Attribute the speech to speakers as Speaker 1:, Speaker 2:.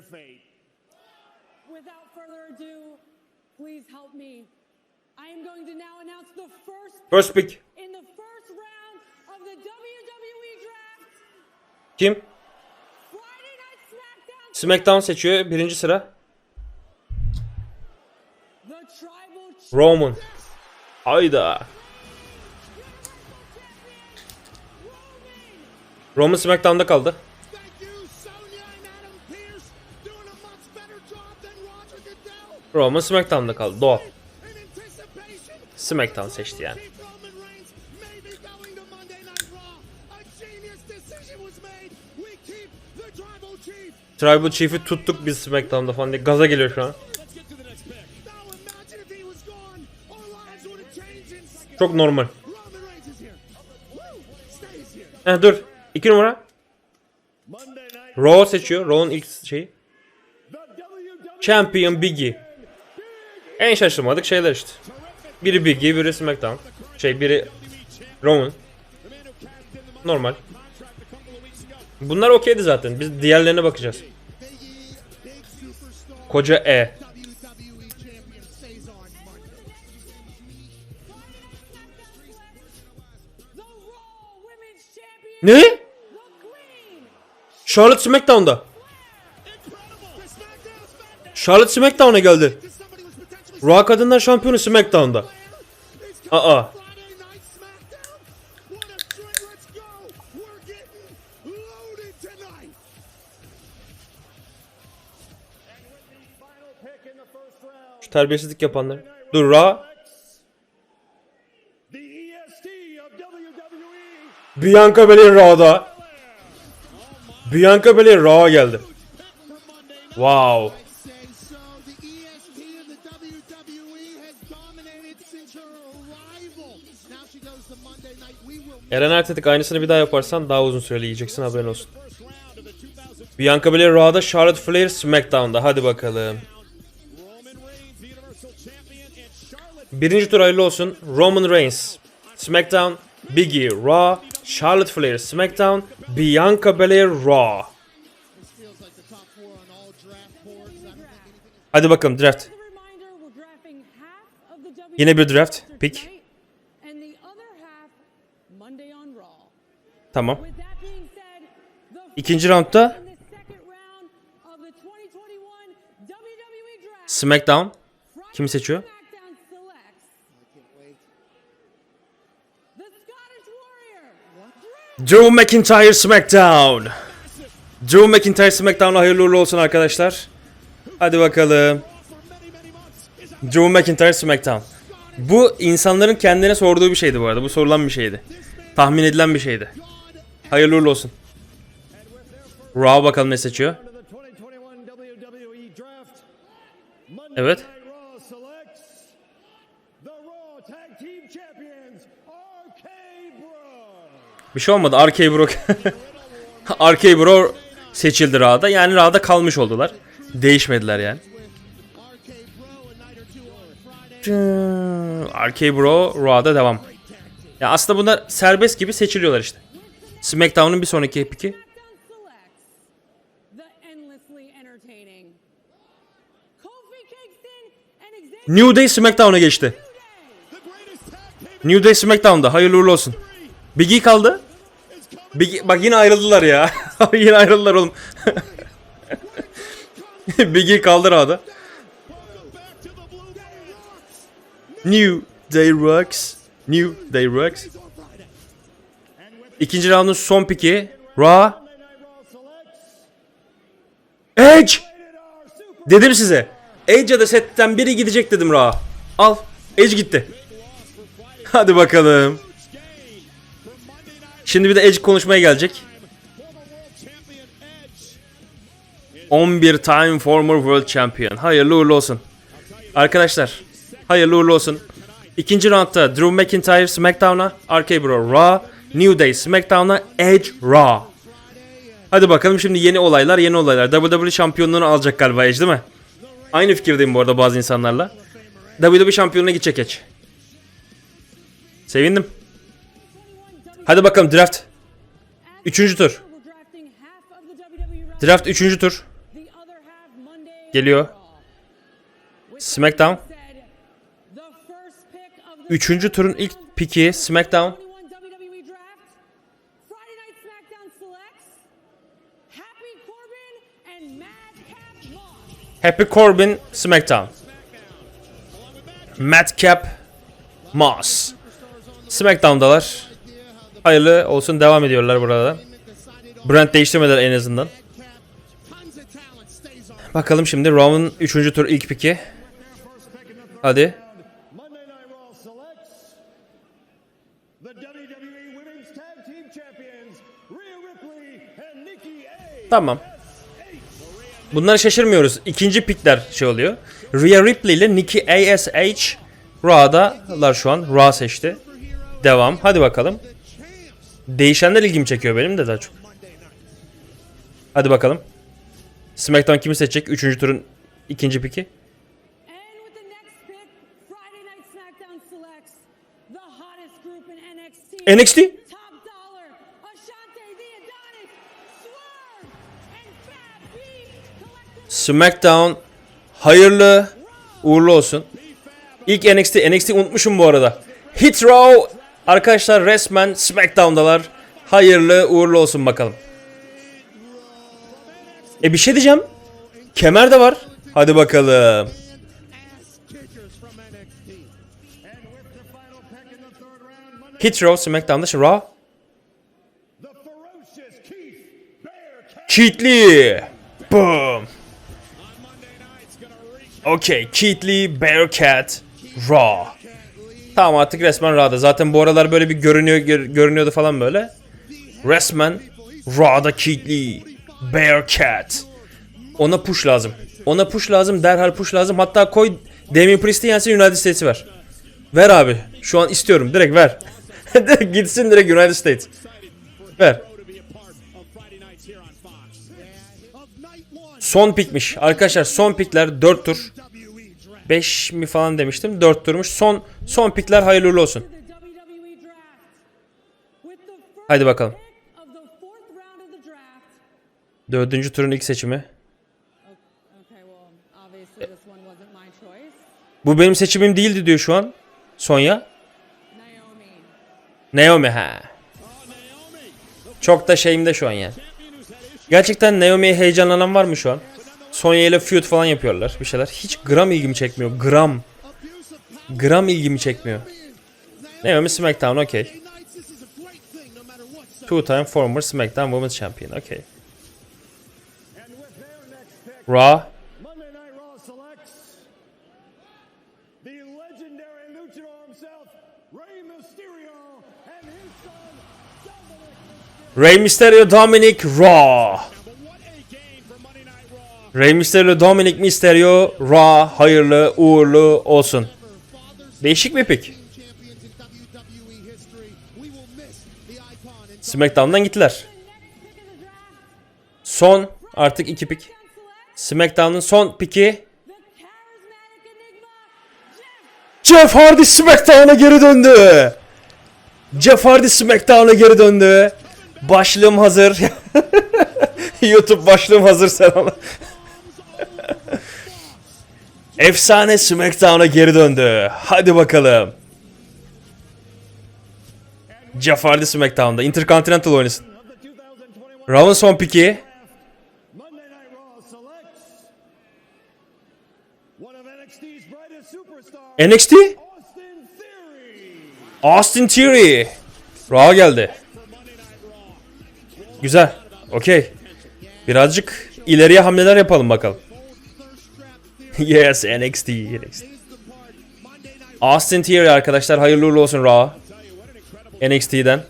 Speaker 1: their fate.
Speaker 2: Without further ado, please help me. I am going to now announce the first
Speaker 3: First pick.
Speaker 2: in the first round of the WWE Draft.
Speaker 3: Kim?
Speaker 2: SmackDown.
Speaker 3: Seçiyor. Birinci sıra. Roman. Hayda. Roman Smackdown'da kaldı. Roman Smackdown'da kaldı. Doğal. Smackdown seçti yani.
Speaker 1: Tribal Chief.
Speaker 3: Tribal Chief'i tuttuk biz Smackdown'da falan diye gaza geliyor şu an. Çok normal. Heh, dur. İki numara.
Speaker 1: Monday Night
Speaker 3: Raw seçiyor. Raw'un ilk şeyi. Champion Biggie. En şaşırmadık şeyler işte. Biri Biggie, biri Smackdown. Şey, biri Roman. Normal. Bunlar okeydi zaten. Biz diğerlerine bakacağız. Koca E. Ne? Charlotte Smackdown'da. Charlotte Smackdown'a geldi. Raw Kadınlar Şampiyonu Smackdown'da. Aa. Şu terbiyesizlik yapanlar. Dur Raw. Bianca Belair Raw'da. Bianca Belair Raw'a geldi. Wow. Eren Ertetik aynısını bir daha yaparsan daha uzun süreli yiyeceksin haberin olsun. Bianca Belair Raw'da, Charlotte Flair Smackdown'da. Hadi bakalım. Birinci tur hayırlı olsun. Roman Reigns, SmackDown, Biggie, Raw, Charlotte Flair, SmackDown, Bianca Belair, Raw.
Speaker 1: feels like the
Speaker 3: Yine bir draft. Pick. Tamam. İkinci roundda
Speaker 2: in the second round of the 2021 WWE Draft.
Speaker 3: SmackDown. Kim seçiyor? Drew McIntyre SmackDown. Drew McIntyre SmackDown'a hayırlı uğurlu olsun arkadaşlar. Hadi bakalım. Drew McIntyre SmackDown. Bu insanların kendine sorduğu bir şeydi bu arada. Bu sorulan bir şeydi. Tahmin edilen bir şeydi. Hayırlı uğurlu olsun. Raw bakalım ne seçiyor.
Speaker 4: to the 2021 WWE Draft. Monday
Speaker 3: Evet. Bir şey olmadı. RK Bro. RK Bro seçildi Raw'da. Yani Raw'da kalmış oldular. Değişmediler yani.
Speaker 1: Friday.
Speaker 3: RK Bro Raw'da devam. Ya aslında bunlar serbest gibi seçiliyorlar işte. SmackDown'un bir sonraki epiki. New Day SmackDown'a geçti. New Day SmackDown'da. Hayırlı uğurlu olsun. Big E kaldı. Big E- bak yine ayrıldılar ya. yine ayrıldılar oğlum. Big E kaldı Raw'da. New Day Rocks. New Day Rocks. İkinci roundun son piki. Raw. Edge. Dedim size. Edge ya da setten biri gidecek dedim Raw. Al. Edge gitti. Hadi bakalım. Şimdi bir de Edge konuşmaya gelecek. 11 time former world champion. Hayırlı uğurlu olsun. Arkadaşlar, hayırlı uğurlu olsun. İkinci roundda Drew McIntyre SmackDown'a, RK Bro Raw, New Day SmackDown'a, Edge Raw. Hadi bakalım şimdi yeni olaylar, yeni olaylar. WWE şampiyonluğunu alacak galiba Edge değil mi? Aynı fikirdeyim bu arada bazı insanlarla. WWE şampiyonluğuna gidecek Edge. Sevindim. Hadi bakalım draft. Üçüncü tur. Draft üçüncü tur. Geliyor. SmackDown.
Speaker 2: that said, the first pick of the
Speaker 3: Üçüncü turun ilk piki SmackDown.
Speaker 2: 2021 WWE Draft, Friday Night SmackDown selects Happy Corbin
Speaker 3: SmackDown. Madcap Moss. SmackDown'dalar. Hayırlı olsun devam ediyorlar burada. Brand değiştirmediler en azından. Bakalım şimdi Raw'un 3. tur ilk piki. Hadi.
Speaker 4: A.
Speaker 3: Tamam. Bunlara şaşırmıyoruz. İkinci pikler şey oluyor. Rhea Ripley ile Nikki ASH Raw'dalar şu an. Raw seçti. Devam. Hadi bakalım. Değişenler ilgimi çekiyor benim de daha çok. Hadi bakalım. SmackDown kimi seçecek? Üçüncü turun ikinci piki.
Speaker 2: Collective
Speaker 3: SmackDown hayırlı uğurlu olsun. İlk NXT, NXT unutmuşum bu arada. Hit Row arkadaşlar resmen SmackDown'dalar. Hayırlı uğurlu olsun bakalım. E bir şey diyeceğim. Kemer de var. Hadi bakalım. Hit Row SmackDown'da şimdi Raw.
Speaker 4: Keith.
Speaker 3: Boom. Okay, Keith Lee, Bearcat, Raw. Tamam artık resmen Raw'da. Zaten bu aralar böyle bir görünüyor gör- görünüyordu falan böyle. Resmen Raw'da Keith Lee, Bearcat. Ona push lazım. Ona push lazım, derhal push lazım. Hatta koy Damien Priest'i yensin United States'i ver. Ver abi. Şu an istiyorum. Direkt ver. Gitsin direkt United States. Ver. Son pikmiş. Arkadaşlar son pikler 4 tur.
Speaker 1: WWE Draft.
Speaker 3: 5 mi falan demiştim. 4 turmuş. Son son pikler hayırlı olsun. Haydi bakalım. Dördüncü turun ilk seçimi. Bu benim seçimim değildi diyor şu an. Sonya.
Speaker 2: Naomi.
Speaker 3: Ha. Çok da şeyimde şu an yani. Gerçekten Naomi'ye heyecanlanan var mı şu an? Sonya ile feud falan yapıyorlar bir şeyler. Hiç gram ilgimi çekmiyor. Gram. Gram ilgimi çekmiyor. Naomi SmackDown okey. Two time former SmackDown Women's Champion okey. Raw.
Speaker 4: Monday Night Raw selects the legendary luchador himself, Rey Mysterio, and his son, Dominic
Speaker 3: Rey Mysterio Dominic Raw. Rey Mysterio Dominic Mysterio Raw hayırlı uğurlu olsun. Değişik bir
Speaker 1: and
Speaker 3: SmackDown'dan gittiler. Son artık iki pick. SmackDown'un son piki
Speaker 2: Jeff
Speaker 3: Hardy SmackDown'a geri döndü. Jeff Hardy SmackDown'a geri döndü. Başlığım hazır. YouTube başlığım hazır sen ona. Efsane SmackDown'a geri döndü. Hadi bakalım. Jeff SmackDown'da Intercontinental oynasın.
Speaker 4: of the 2021
Speaker 3: Raw'un son piki. NXT. Austin Theory. Raw geldi. Güzel. Okey. Birazcık ileriye hamleler yapalım bakalım. yes NXT. NXT. Austin Theory arkadaşlar hayırlı uğurlu olsun Raw. NXT'den.